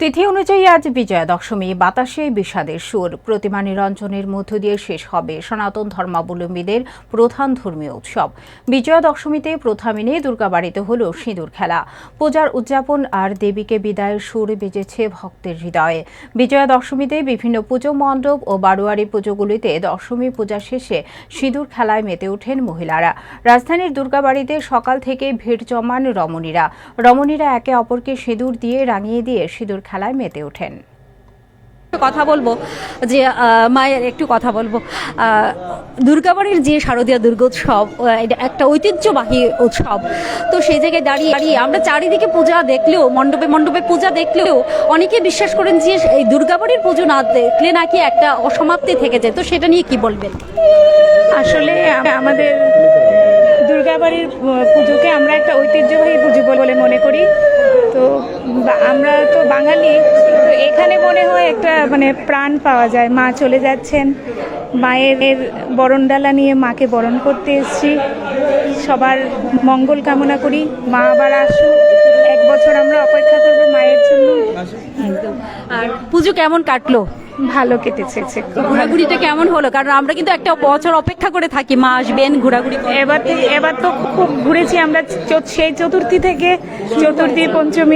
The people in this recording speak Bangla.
তিথি অনুযায়ী আজ বিজয়া দশমী বাতাসে বিষাদের সুর, প্রতিমা নিরঞ্জনের মধ্য দিয়ে শেষ হবে সনাতন ধর্মাবলম্বীদের প্রধান ধর্মীয় উৎসব। বিজয়া দশমীতে প্রথা মেনে দুর্গাবাড়িতে হল সিঁদুর খেলা। পূজার উদযাপন আর দেবীকে বিদায়ের সুর বেজেছে ভক্তের হৃদয়ে। বিজয়া দশমীতে বিভিন্ন পুজো মণ্ডপ ও বারোয়ারি পুজোগুলিতে দশমী পূজা শেষে সিঁদুর খেলায় মেতে ওঠেন মহিলারা। রাজধানীর দুর্গাবাড়িতে সকাল থেকে ভিড় জমান রমণীরা। রমণীরা একে অপরকে সিঁদুর দিয়ে রাঙিয়ে দিয়ে সিঁদুর খেলায় মেতে ওঠেন। কথা বলব যে মায়ের একটু কথা বলব। দুর্গাবাড়ির যে শারদীয় দুর্গোৎসব এটা একটা ঐতিহ্যবাহী উৎসব। তো সেই জায়গায় দাঁড়িয়ে দাঁড়িয়ে আমরা চারিদিকে পূজা দেখলেও মণ্ডপে মণ্ডপে পূজা দেখলেও অনেকে বিশ্বাস করেন যে এই দুর্গাবাড়ির পুজো না দেখলে নাকি একটা অসমাপ্তি থেকে যায়। তো সেটা নিয়ে কি বলবেন? আসলে আমাদের দুর্গাবাড়ির পুজোকে আমরা একটা ঐতিহ্যবাহী পুজো বলে মনে করি। আমরা তো বাঙালি তো এখানে মনে হয় একটা মানে প্রাণ পাওয়া যায়। মা চলে যাচ্ছেন মায়ের বরণডালা নিয়ে মাকে বরণ করতে এসেছি। সবার মঙ্গল কামনা করি। মা আবার আসুক। এক বছর আমরা অপেক্ষা করব মায়ের জন্য। আর পুজো কেমন কাটলো? ভালো কেটেছে ঘোরাঘুরিটা কেমন হলো? কারণ আমরা কিন্তু একটা বছর অপেক্ষা করে থাকি। মা আসবেন ঘোরাঘুরি এবার এবার তো খুব ঘুরেছি আমরা। সেই চতুর্থী থেকে চতুর্থী পঞ্চমী